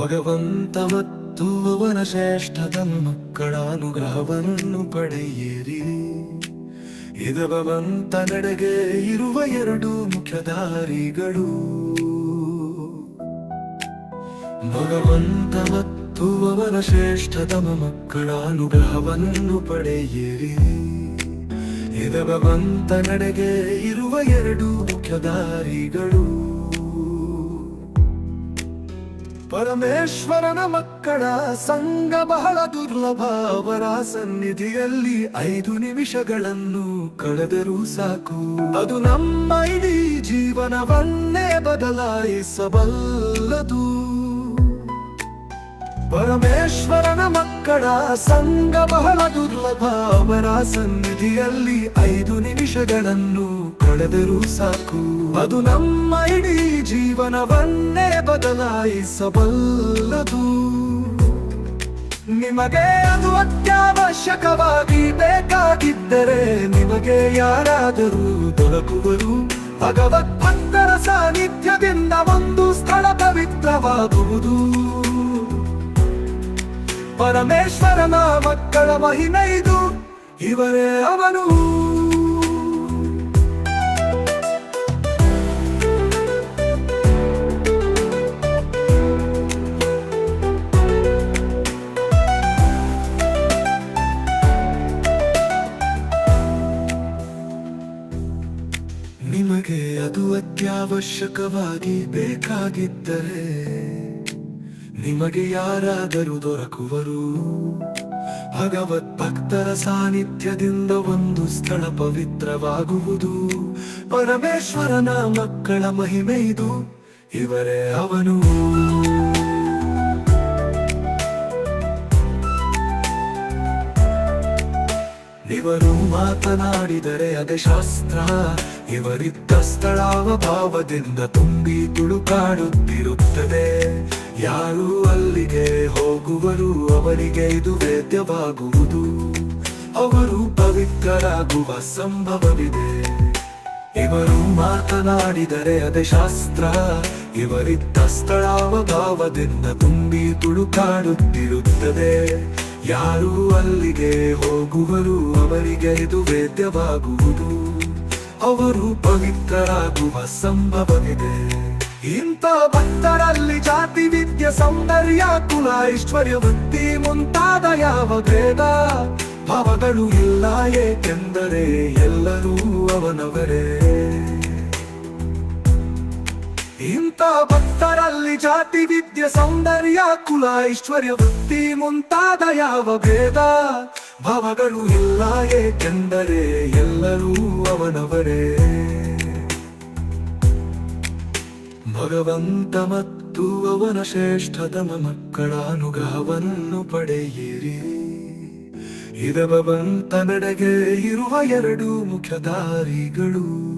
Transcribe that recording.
ಭಗವಂತ ಮತ್ತು ಅವನ ಶ್ರೇಷ್ಠದ ಮಕ್ಕಳ ಅನುಗ್ರಹವನ್ನು ಪಡೆಯಿರಿ. ಇದು ಭಗವಂತ ನಡೆಗೆ ಇರುವ ಎರಡು ಮುಖ್ಯ ದಾರಿಗಳು ಭಗವಂತ ಮತ್ತು ಅವನ ಶ್ರೇಷ್ಠತಮ ಮಕ್ಕಳ ಅನುಗ್ರಹವನ್ನು ಪಡೆಯಿರಿ. ಇದು ಭಗವಂತ ನಡೆಗೆ ಇರುವ ಎರಡು ಮುಖ್ಯ ದಾರಿಗಳು ಪರಮೇಶ್ವರನ ಮಕ್ಕಳ ಸಂಘ ಬಹಳ ದುರ್ಲಭ. ಅವರ ಸನ್ನಿಧಿಯಲ್ಲಿ ಐದು ನಿಮಿಷಗಳನ್ನು ಕಳೆದರೂ ಸಾಕು. ಅದು ನಮ್ಮ ಇಡೀ ಜೀವನವನ್ನೇ ಬದಲಾಯಿಸಬಲ್ಲದು. ಪರಮೇಶ್ವರನ ಮಕ್ಕಳ ಸಂಘ ಬಹಳ ದುರ್ಲಭ. ಅವರ ಸನ್ನಿಧಿಯಲ್ಲಿ ಐದು ನಿಮಿಷಗಳನ್ನು ಕಳೆದರೂ ಸಾಕು. ಅದು ನಮ್ಮ ಇಡೀ ಜೀವನವನ್ನೇ ಬದಲಾಯಿಸಬಲ್ಲದು. ನಿಮಗೆ ಅದು ಅತ್ಯವಶ್ಯಕವಾಗಿ ಬೇಕಾಗಿದ್ದರೆ ನಿಮಗೆ ಯಾರಾದರೂ ದೊರಕುವರು. ಭಗವತ್ ಭಕ್ತರ ಸಾನ್ನಿಧ್ಯದಿಂದ ಒಂದು ಸ್ಥಳ ಪವಿತ್ರವಾಗುವುದು. ಪರಮೇಶ್ವರನ ಮಕ್ಕಳ ಮಹಿಮೈದು ಇವರೇ ಅವನು. ನಿಮಗೆ ಅದು ಅತ್ಯವಶ್ಯಕವಾಗಿ ಬೇಕಾಗಿದ್ದರೆ ನಿಮಗೆ ಯಾರಾದರೂ ದೊರಕುವರು. ಭಗವತ್ ಭಕ್ತರ ಸಾನ್ನಿಧ್ಯದಿಂದ ಒಂದು ಸ್ಥಳ ಪವಿತ್ರವಾಗುವುದು. ಪರಮೇಶ್ವರನ ಮಕ್ಕಳ ಮಹಿಮೆ ಇದು. ಇವರೇ ಅವನು. ಇವರು ಮಾತನಾಡಿದರೆ ಅದೇ ಶಾಸ್ತ್ರ. ಇವರಿದ್ದ ಸ್ಥಳಾವ ಭಾವದಿಂದ ತುಂಬಿ ತುಳುಕಾಡುತ್ತಿರುತ್ತದೆ ಯಾರು ಅಲ್ಲಿಗೆ ಹೋಗುವರು? ಅವರಿಗೆ ಇದು ವೇದ್ಯವಾಗುವುದು. ಅವರು ಪವಿತ್ರರಾಗುವ ಸಂಭವವಿದೆ. ಇವರು ಮಾತನಾಡಿದರೆ ಅದೇ ಶಾಸ್ತ್ರ. ಇವರಿದ್ದ ಸ್ಥಳಾವ ಭಾವದಿಂದ ತುಂಬಿ ತುಳುಕಾಡುತ್ತಿರುತ್ತದೆ. ಯಾರು ಅಲ್ಲಿಗೆ ಹೋಗುವರು? ಅವರಿಗೆ ಇದು ವೇದ್ಯವಾಗುವುದು. ಅವರು ಪವಿತ್ರರಾಗುವ ಸಂಭವವಿದೆ. ಇಂಥ ಭಕ್ತರಲ್ಲಿ ಜಾತಿ ವಿದ್ಯೆ ಸೌಂದರ್ಯ ಕುಲ ಐಶ್ವರ್ಯ ವೃತ್ತಿ ಮುಂತಾದ ಯಾವ ಭೇದ? ಭಾವಗಳು ಇಲ್ಲ ಏಕೆಂದರೆ ಎಲ್ಲರೂ ಅವನವರೇ. ಇಂಥ ಭಕ್ತರಲ್ಲಿ ಜಾತಿ ವಿದ್ಯೆ ಸೌಂದರ್ಯ ಕುಲ ಐಶ್ವರ್ಯ ವೃತ್ತಿ ಮುಂತಾದ ಯಾವ ಭೇದ? ಭಾವಗಳು ಇಲ್ಲ ಏಕೆಂದರೆ ಎಲ್ಲರೂ ಅವನವರೇ. ಭಗವಂತ ಮತ್ತು ಅವನ ಶ್ರೇಷ್ಠತಮ ಮಕ್ಕಳ ಅನುಗ್ರಹವನ್ನು ಪಡೆಯಿರಿ. ಇದ ಭಗವಂತ ನಡೆಗೆ ಇರುವ ಎರಡು ಮುಖ್ಯ ದಾರಿಗಳು